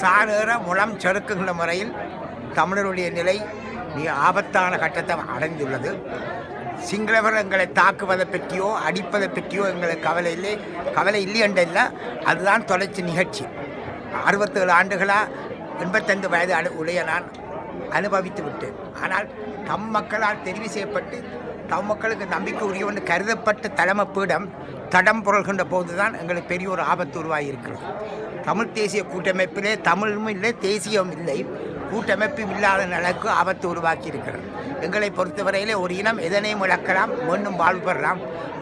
சாரேற முளம் செருக்குகின்ற முறையில் தமிழருடைய நிலை மிக ஆபத்தான கட்டத்தை அடைந்துள்ளது. சிங்களவர் எங்களை தாக்குவதை பற்றியோ அடிப்பதை பற்றியோ எங்களுக்கு கவலை இல்லை கவலை இல்லை என்றல்ல அதுதான் தொலைச்சி நிகழ்ச்சி. அறுபத்தேழு ஆண்டுகளாக எண்பத்தைந்து வயது அனு உடைய நான் அனுபவித்து விட்டேன். ஆனால் தம் மக்களால் தெரிவு செய்யப்பட்டு தம் மக்களுக்கு நம்பிக்கை உரியவன் கருதப்பட்ட தலைமை பீடம் தடம் புரள்கின்ற போதுதான் எங்களுக்கு பெரிய ஒரு ஆபத்து உருவாகி இருக்கிறது தமிழ் தேசிய கூட்டமைப்பிலே தமிழும் இல்லை தேசியம் இல்லை. கூட்டமைப்பும் இல்லாத நிலைக்கு ஆபத்து உருவாக்கி இருக்கிறது எங்களை பொறுத்தவரையிலே ஒரு இனம் எதனையும் இழக்கலாம் மண்ணும் வாழ்வு பெறலாம்.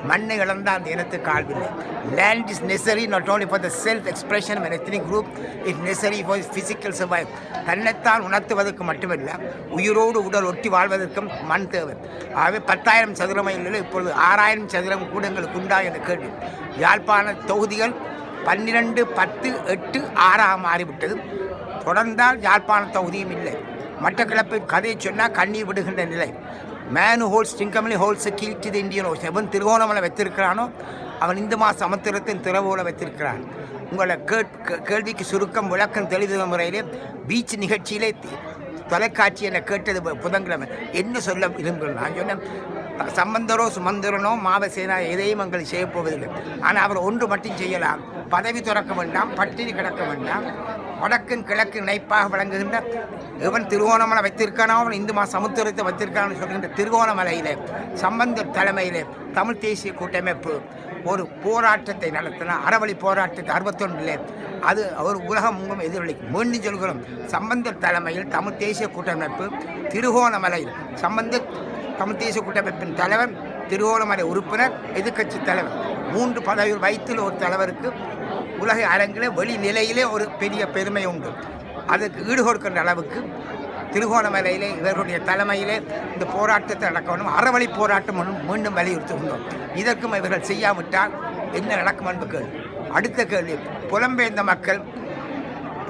மண்ணை இழந்த அந்த இனத்துக்கு ஆழ்வில்லை land is necessary not only for the self expression and group it necessary for physical survive தன்னைத்தான் உணர்த்துவதற்கு மட்டுமல்ல உயிரோடு உடல் ஒட்டி வாழ்வதற்கும் மண் தேவை. ஆகவே பத்தாயிரம் சதுர மைலில் இப்பொழுது ஆறாயிரம் சதுரம் கூட எங்களுக்கு உண்டா என கேள்வி. யாழ்ப்பாண தொகுதிகள் பன்னிரெண்டு பத்து எட்டு ஆறாக மாறிவிட்டது. தொடர்ந்தால் யாழ்ப்பாண தொகுதியும் இல்லை. மட்டக்களப்பின் கதையை சொன்னால் கண்ணீர் விடுகின்ற நிலை. Man who holds Trincomalee holds கீழ்ச்சி Indian holds எவன் திருகோணமலை வைத்திருக்கிறானோ அவன் இந்த மாத சமுத்திரத்தின் திறவோல வைத்திருக்கிறான். உங்களை கேட் கேள்விக்கு சுருக்கம் விளக்கம் தெளிவு முறையிலே பீச் நிகழ்ச்சியிலே தொலைக்காட்சி என்னை கேட்டது பு- புதன்கிழமை. என்ன சொல்ல விரும்புகிறேன்? நான் சொன்னேன் சம்பந்தரோ சுமந்திரனோ மாவசேனா எதையும் எங்களுக்கு செய்ய போவதில்லை. ஆனால் அவர் ஒன்று மட்டும் செய்யலாம். பதவி துறக்க வேண்டாம் பட்டினி கிடக்க வேண்டாம். வடக்கும் கிழக்கு இணைப்பாக விளங்குகின்ற எவன் திருவோணமலை வைத்திருக்கானோ? அவன் இந்து மா சமுத்திரத்தை வைத்திருக்கான்னு சொல்கின்ற திருவோணமலையிலே சம்பந்தர் தலைமையிலே தமிழ் தேசிய கூட்டமைப்பு ஒரு போராட்டத்தை நடத்தின அறவழி போராட்டத்தை அறுபத்தொன்றிலே அது ஒரு உலகம் முகம் எதிரொலிக்கும். மீண்டும் சொல்கிறோம் சம்பந்தர் தலைமையில் தமிழ் தேசிய கூட்டமைப்பு திருகோணமலையில் சம்பந்த தமிழ் தேசிய கூட்டமைப்பின் தலைவர் திருகோணமலை உறுப்பினர் எதிர்க்கட்சி தலைவர். மூன்று பதவி வயிற்றில் ஒரு தலைவருக்கு உலக அரங்கிலே வெளிநிலையிலே ஒரு பெரிய பெருமை உண்டு. அதுக்கு ஈடுகொடுக்கின்ற அளவுக்கு திருகோணமலையிலே இவர்களுடைய தலைமையிலே இந்த போராட்டத்தை நடக்க வேண்டும் அறவழி போராட்டம் ஒன்றும் மீண்டும் வலியுறுத்துகின்றோம். இதற்கும் இவர்கள் செய்யாவிட்டால் என்ன நடக்கும் என்று கேள்வி. அடுத்த கேள்வி புலம்பெயர்ந்த மக்கள்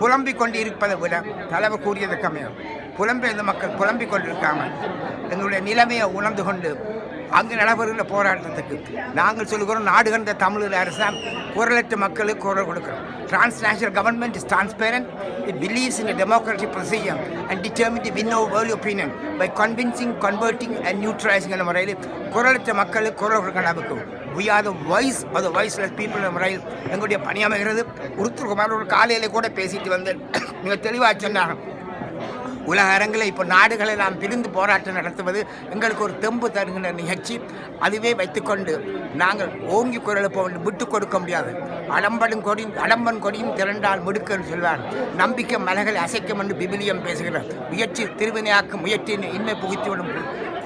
புலம்பிக் கொண்டு இருப்பதை விட தலைவர் கூறியது கம்மியம் புலம்பெயர்ந்த மக்கள் புலம்பிக் கொண்டிருக்காமல் எங்களுடைய நிலைமையை உணர்ந்து கொண்டு அங்கு நடைபெறுகிற போராட்டத்துக்கு நாங்கள் சொல்லுகிறோம் நாடு கண்ட தமிழர் அரசாம் குரலற்ற மக்களுக்கு குரல் கொடுக்கிறோம் transnational government is transparent. It believes in a democratic procedure and determined to win over world opinion by convincing, converting என்ற முறையில் குரலற்ற மக்களுக்கு குரல் கொடுக்க நமக்கு we are the voice are the voiceless people என்ற முறையில் எங்களுடைய பணியமைகிறது ஒரு காலையில் கூட பேசிட்டு வந்து மிக தெளிவாக சொன்னாங்க உலக அரங்கில் இப்போ நாடுகளை நாம் பிரிந்து போராட்டம் நடத்துவது எங்களுக்கு ஒரு தெம்பு தருகின்ற நிகழ்ச்சி. அதுவே வைத்துக்கொண்டு நாங்கள் ஓங்கி குரலை போக விட்டு கொடுக்க முடியாது. அடம்படும் கொடியும் அடம்பன் கொடியும் திரண்டால் முடுக்கன்னு சொல்வார். நம்பிக்கை மலைகளை அசைக்கும் என்று பிபிலியம் பேசுகிறார். முயற்சி திருவினையாக்கும் முயற்சியின் இன்மை புகுத்திவிடும்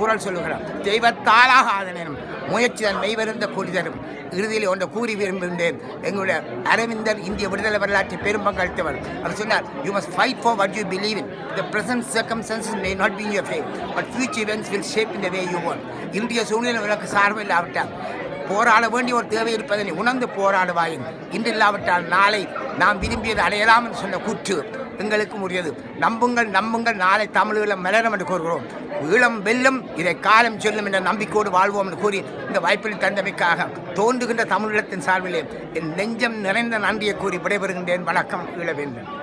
குரல் சொல்லுகிறார். தெய்வத்தாலாக ஆதனும் முயற்சி தன் மெய்வருந்த கூலி தரும் இறுதியில் ஒன்று கூறி விரும்புகின்றேன். எங்களுடைய அரவிந்தர் இந்திய விடுதலை வரலாற்றை பெரும் பங்களித்தவர். அவர் சொன்னார் you must fight for what you believe in the present circumstances may not be your favour but future events will shape in the way you won இந்திய சூழ்நிலை உனக்கு சார்பு இல்லாவிட்டால் போராட வேண்டிய ஒரு தேவை இருப்பதனை உணர்ந்து போராடுவாயின். இன்று இல்லாவிட்டால் நாளை நாம் விரும்பியது அடையலாம் என்று சொன்ன கூற்று. எங்களுக்கும் உரியது. நம்புங்கள் நம்புங்கள். நாளை தமிழீழம் மலரும் என்று கூறுகிறோம். ஈழம் வெல்லும் இதை காலம் சொல்லும் என்ற நம்பிக்கையோடு வாழ்வோம் என்று கூறி இந்த வாய்ப்பில் தந்தமைக்காக தோன்றுகின்ற தமிழீழத்தின் சார்பிலே என் நெஞ்சம் நிறைந்த நன்றியை கூறி விடைபெறுகின்றேன். வணக்கம். வேண்டும்